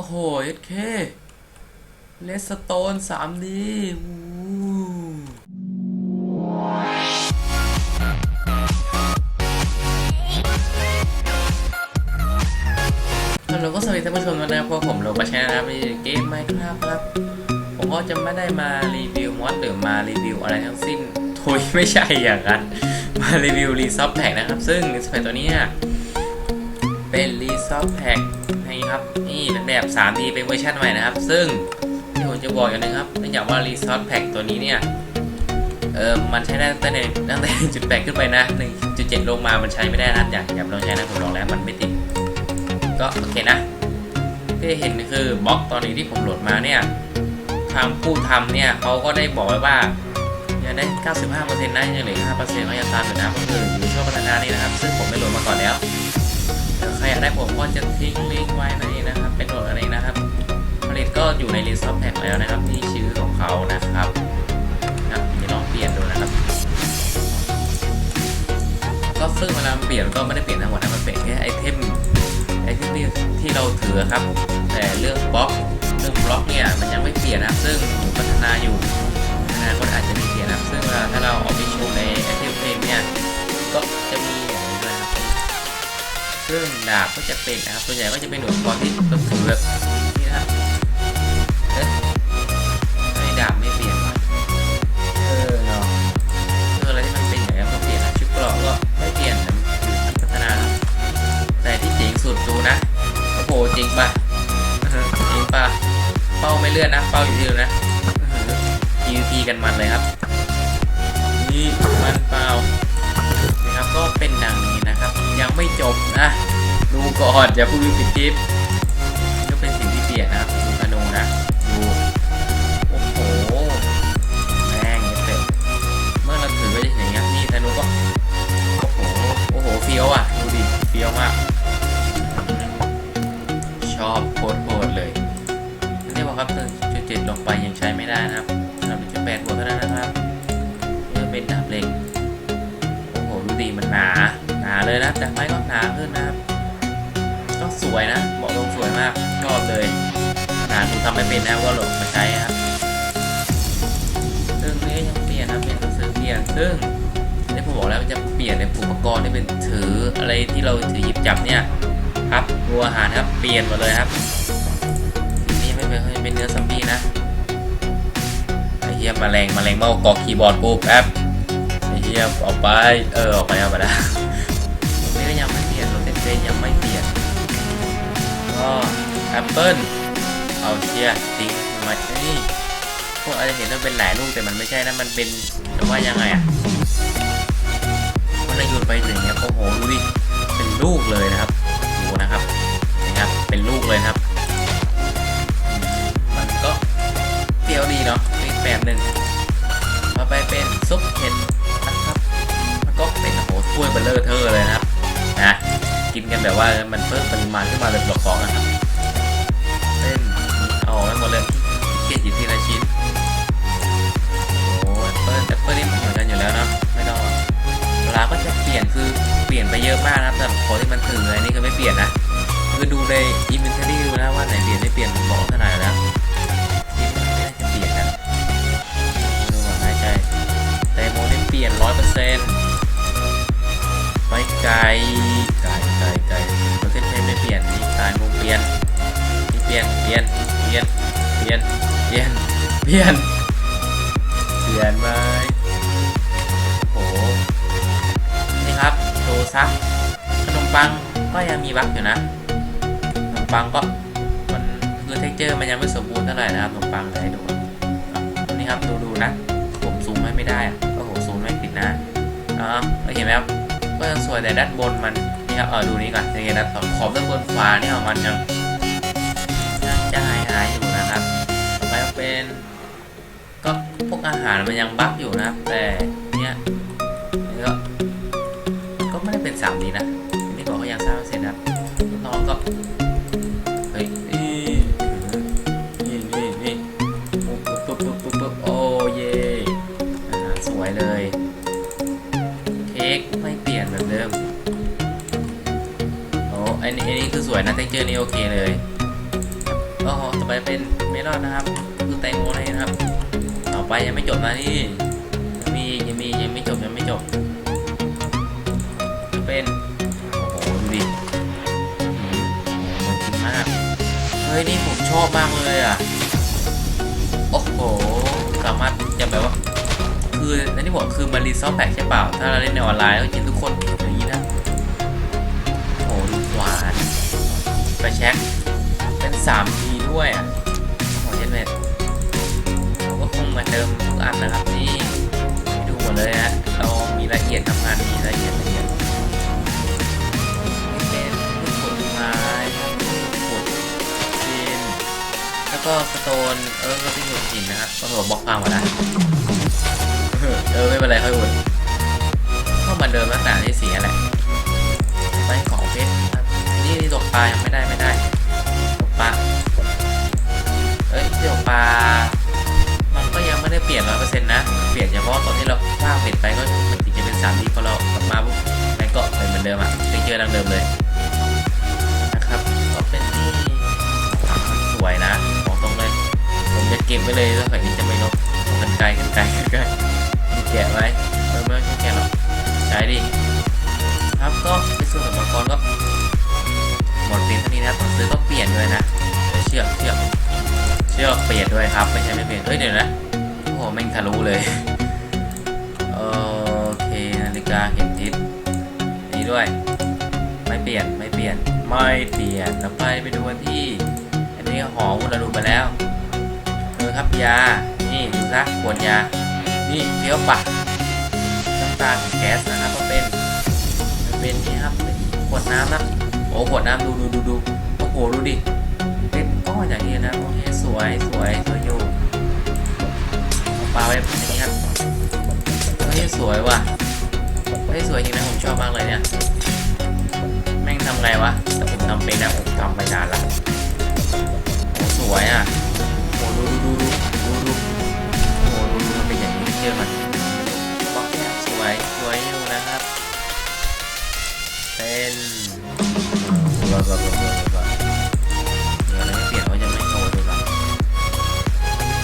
โอ้โหเอสเคเลสโตน 3D อู้ฮัลโหลก็สวัสดีท่านผู้ชมด้วยนะครับพวกผมโลมาแชร์นะครับในเกมไมค์ครับครับ ผมก็จะไม่ได้มารีวิวมอดหรือมารีวิวอะไรทั้งสิ้นทุยไม่ใช่อย่างนั้น มารีวิวรีซอฟแพ็กนะครับ ซึ่งรีซอฟแพ็กตัวนี้เนี่ยเป็นรีซอฟแพ็ก นี่ครับนี่แบบ 3D เป็นเวอร์ชันใหม่นะครับ ซึ่งที่ผมจะบอกอย่างนึงครับเนื่องจากว่ารีซอฟแพ็กตัวนี้เนี่ยเออมันใช้ได้ตั้งแต่ตั้งแต่1.8ขึ้นไปนะ1.7ลงมามันใช้ไม่ได้นะอย่าอย่าลองใช้นะผมลองแล้วมันไม่ติด ก็โอเคนะที่เห็นคือบล็อกตอนนี้ที่ผมโหลดมาเนี่ยทางผู้ทำเนี่ยเขาก็ได้บอกไว้ว่ายังได้ 95%นะยังเหลือ5%เขายังตามอยู่นะก็คืออยู่ช่วงพัฒนานี่นะครับ ซึ่งผมได้โหลดมาก่อนแล้ว ใครอยากได้ผมก็จะทิ้งลิงก์ไว้ในนะครับ เป็นโหลดอะไรนะครับผลิตก็อยู่ในรีซอฟแพ็กแล้วนะครับที่ชื่อของเขานะครับนะจะลองเปลี่ยนดูนะครับ ก็ซึ่งเวลาเปลี่ยนก็ไม่ได้เปลี่ยนทั้งหมดนะมันเปลี่ยนแค่ไอเทมไอเทมที่ที่เราถือครับ แต่เรื่องบล็อกเรื่องบล็อกเนี่ยมันยังไม่เปลี่ยนนะซึ่งผมพัฒนาอยู่ ซึ่งดาบก็จะเป็นนะครับส่วนใหญ่ก็จะเป็นอุปกรณ์ที่เราถือแบบนี้นะครับเอ๊ะทำไมดาบไม่เปลี่ยนวะเออเนาะเรื่ออะไรที่มันเป็นอย่างนี้นก็เปลี่ยนนะชุดเกราะก็ไม่เปลี่ยนนะมันพัฒนาแล้วแต่ที่เจ๋งสุดดูนะโอ้โหจริงป่ะอื้ออจริงป่ะเป้าไม่เลื่อนนะ เป้าอยู่ที่เดิมนะอื้อหือ PVP กันมันเลยครับ นี่มันเปล่า นะครับ ก็เป็นดังนี้นะครับ ยังไม่จบนะดูก่อนอย่าพูดปิดคลิปก็เป็นสิ่งที่เปลี่ยนนะครับดูธนูนะดูโอ้โหแม่งเต็มเมื่อเราถือไปอย่างเงี้ยนี่ธนูก็โอ้โหโอ้โหเฟี้ยวอะดูดิเฟี้ยวมากชอบโคตรโคตรเลยนี่บอกครับจุดเจ็ดลงไปยังใช้ไม่ได้นะครับสำหรับจุดแปดบวกเท่านั้นนะครับเพื่อเป็นดาบเหล็ก ดูดิมันหนา หนาเลยนะดาบไม้ก็หนาขึ้นนะครับ ก็สวยนะบอกตรงสวยมากชอบเลยหนาดูทำไม่เป็นนะก็หลงมาใช้ครับซึ่งนี่ยังเปลี่ยนนะเป็นหนังสือเปลี่ยนซึ่งที่ผมบอกแล้วจะเปลี่ยนในอุปกรณ์ที่เป็นถืออะไรที่เราถือหยิบจับเนี่ยครับรัวอาหารครับเปลี่ยนหมดเลยครับนี่ไม่เป็นยังเป็นเนื้อซอมบี้นะไอ้เหี้ยแมลงแมลงเมากาะคีย์บอร์ดกูแป๊บไอ้ เหี้ยออกไป เออ ออกไปเอาไปแล้วตรงนี้ก็ยังไม่เปลี่ยนรถเต้นยังไม่เปลี่ยน ก็แอปเปิลเอาเชียทิ้งทำไมนี่พวกอาจจะเห็นว่าเป็นหลายลูกแต่มันไม่ใช่นะ มันเป็นแต่ว่ายังไงอะมันโยนไปถึงเนี้ยโอ้โหดูดิเป็นลูกเลยนะครับดูนะครับนะครับเป็นลูกเลยนะครับ มันก็เปรี้ยวดีเนาะอีกแบบหนึ่งต่อไปเป็นซุปเห็ด ถ้วยเบลเลอร์เทอเลยนะครับนะกินกันแบบว่ามันเพิ่มปริมาณขึ้นมาเลยหลอกสองนะครับเล่นเอาออกไปหมดเลยเกจหยิบทีละชิ้นโอ้แอปเปิลแอปเปิลนี่มันเหมือนกันอยู่แล้วนะไม่ต้องเวลาก็จะเปลี่ยนคือเปลี่ยนไปเยอะมากนะแต่ของที่มันถืออะไรนี่คือไม่เปลี่ยนนะคือดูเลย ไม่ไกลไกลไกลไกลเปอร์เซ็นต์ไม่เปลี่ยนนี่ตายโมเปลี่ยนนี่เปลี่ยนเปลี่ยนเปลี่ยนเปลี่ยนเปลี่ยนเปลี่ยนเปลี่ยนไหมโอ้โหนี่ครับดูซักขนมปังก็ยังมีบั๊กอยู่นะขนมปังก็มันคือเท็กเจอร์มันยังไม่สมบูรณ์เท่าไหร่นะครับขนมปังแต่ให้ดูนี่ครับดูดูนะผมซูมให้ไม่ได้อะก็ผมซูมไม่ติดหน้าอ่าเราเห็นไหมครับ ก็ยังสวยแต่ด้านบนมันนี่ครับเออดูนี้ก่อนยังไงนะขอบด้านบนขวาเนี่ยมันยังยังจะหายหายๆอยู่นะครับต่อไปเป็น ก็พวกอาหารมันยังบั๊กอยู่นะครับแต่ อันนี้อันนี้คือสวยนะเท็กเจอร์นี่โอเคเลยโอ้โต่อไปเป็นเมลอนนะครับ คือแตงโมเองนะครับ ต่อไปยังไม่จบนะนี่ยังมียังมียังไม่จบยังไม่จบจะเป็นโอ้โหดูดิมันกินมากเฮ้ยนี่ผมชอบมากเลยอะโอ้โหสามารถจะแบบว่า คืออันที่บอกคือมันรีซอฟแพ็กใช่เปล่า ถ้าเราเล่นในออนไลน์ก็กินทุกคนอย่างนี้นะาไปเช็คเป็น 3D ด้วยอะโอ้โหเย็นเม็ดเราก็คงเหมือนเดิมทุกอันนะครับนี่ดูหมดเลยฮะเรามีละเอียดทำงานมีละเอียดละเอียดเป็นผลไม้ผลดินแล้วก็สโตนเออก็เป็นหินหินนะครับก็ถือว่าบล็อกพังหมดแล้วเออไม่เป็นไรค่อยอุ่นก็เหมือนเดิมลักษณะที่สีแหละไป เปลี่ยนเฉพาะตอนที่เราสร้างเปลี่ยนไปก็มันถึงจะเป็นสามดีพอเรากลับมาปุ๊บมันก็เป็นเหมือนเดิมอะเทคเจอร์ดังเดิมเลยนะครับก็เป็นที่มันสวยนะบอกตรงเลยผมจะเก็บไว้เลยแล้วแบบนี้จะไม่ลบกันไกลกันไกลกันไกลแกะไว้เออไม่ต้องแกะหรอกใช้ดิครับก็ในส่วนของมังกรก็หมดเพียงเท่านี้นะตองซื้อก็เปลี่ยนด้วยนะเชือกเชือกเชือกเปลี่ยนด้วยครับไม่ใช่ไม่เปลี่ยนเอ้ยเดี๋ยวนะโอ้โหแม่งทะลุเลย นาเข็มทิศนี่ด้วย ไม่เปลี่ยนไม่เปลี่ยนไม่เปลี่ยนต่อไปไปดูกันที่ อันนี้หอวุ้นเราดูไปแล้วเออครับยา นี่ดูซะขวดยา นี่เฟี้ยวปะน้ำตาลแก๊สนะครับก็เป็นเป็นนี่ครับเป็นขวดน้ำนะโอ้ขวดน้ำดูดูดูดูโอ้โหดูดิเป็นก้อนอย่างนี้นะโอเคสวยสวยสวยอยู่เอาปลาไว้แบบนี้ครับเฮ้ยสวยว่ะ ฮ้ยสวยจริงนะผมชอบมากเลยเนี่ย แม่งทำไงวะ แต่ผมทำเป็นนะผมทำไปนานละสวยอะโอ้ดูดูดูดูดูโอ้ดูดูมันเป็นอย่างนี้เชื่อมันบล็อกเนี่ยสวยสวยอยู่นะครับ เป็นรอรอรอรอรอเดี๋ยวเราไม่เปลี่ยนว่าจะไม่โชว์ดีกว่า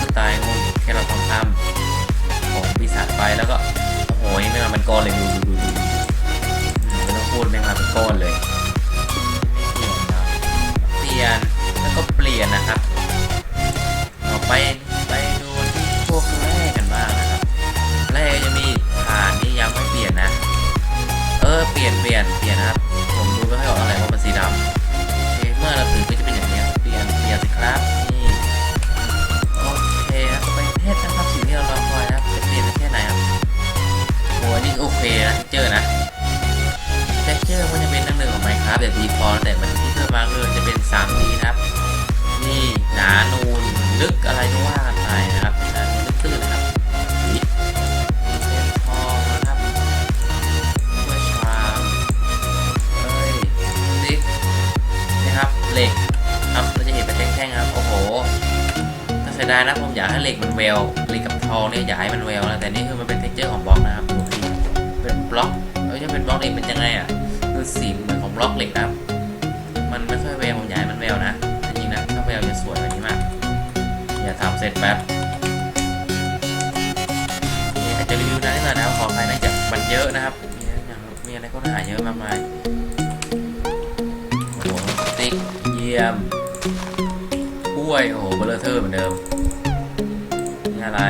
สไตล์งงแค่เราต้องทำของปีศาจไปแล้วก็โอ้โหไม่มาเป็นก้อนเลยดู นเลย เปลี่ยน แล้วก็เปลี่ยนนะครับต่อไปไปดูที่พวกแร่กันบ้างนะครับแร่จะมีฐานนี่ยังไม่เปลี่ยนนะ เออ เปลี่ยนเปลี่ยนเปลี่ยนนะครับ ผมดูไม่ค่อยออกอะไรเพราะมันสีดำเมื่อเราถือก็จะเป็นอย่างนี้เปลี่ยนเปลี่ยนสิครับ แต่ดีฟอลแต่มันที่เพิ่มมาคือจะเป็น 3D นะครับ นี่หนานูนลึกอะไรก็ว่ากันไปนะครับหนานูนลึกตื้นนะครับอุ๊ยเป็นทองนะครับเพื่อชามเอ้ยดินะครับเหล็กครับเราจะเห็นเป็นแท่งๆครับโอ้โหน่าเสียดายนะผมอยากให้เหล็กมันแววเหล็กกับทองเนี่ยอยากให้มันแววนะแต่นี่คือมันเป็นเท็กเจอร์ของบล็อกนะครับเป็นบล็อกเอ้ยจะเป็นบล็อกเหล็กเป็นยังไงอะคือสีเหมือนของบล็อกเหล็กนะครับ มันไม่ค่อยแววผมอยากให้มันแววนะจริงนะถ้าแววจะสวยกว่านี้มากอย่าทำเสร็จแป๊บนี่อาจจะรีวิวนานนิดหน่อยนะครับขออภัยนะจากมันเยอะนะครับ มีอย่างมีอะไรก็หาเยอะมากมายโอ้โหติ๊กเยี่ยมกล้วยโอ้โหเบลเทอร์เหมือนเดิมนี่อะไร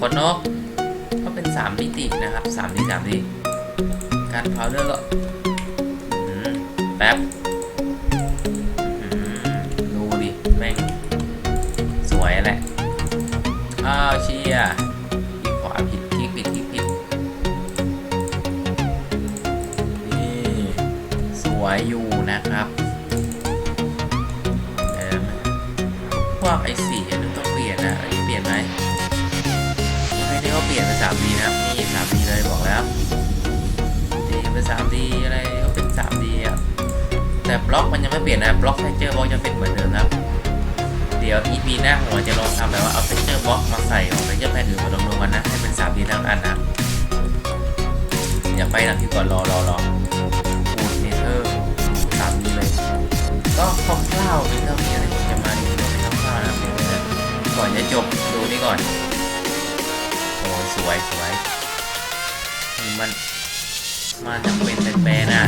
ขนนกก็เป็น3มิตินะครับ3มิติ3มิติการพาวเดอร์ก็แป๊บ อ้าวเชียร์คลิกขวาผิดคลิกผิดคลิกผิดนี่สวยอยู่นะครับเอิ่มพวกไอ้สีอันต้องเปลี่ยนนะอันนี้เปลี่ยนไหมไม่ได้เขาเปลี่ยนเป็น 3D นะครับนี่ 3D เลยบอกแล้วดีเป็น 3D อะไรก็เป็น 3D อะแต่บล็อกมันยังไม่เปลี่ยนนะบล็อกเทเจอร์บล็อกยังเป็นเหมือนเดิมนะครับ เดี๋ยว EP หน้าหัวจะลองทำแบบว่าเอาเฟเจอร์บล็อกมาใส่ของเฟเจอร์แพนอื่นมารวมๆกันนะ ให้เป็น3ามดีทั้งอันนะอย่าไปหลังที่ก่อนรอรอรอปูดเนเธอร์สามนี้เลย ก็คร่าวๆเป็นเรื่องมีอะไรผจะมาดูเรื่องคร่าวๆนะก่อนจะจบดูนี่ก่อนโอ้สวยสวยมันมันจะเป็นแปลๆนะ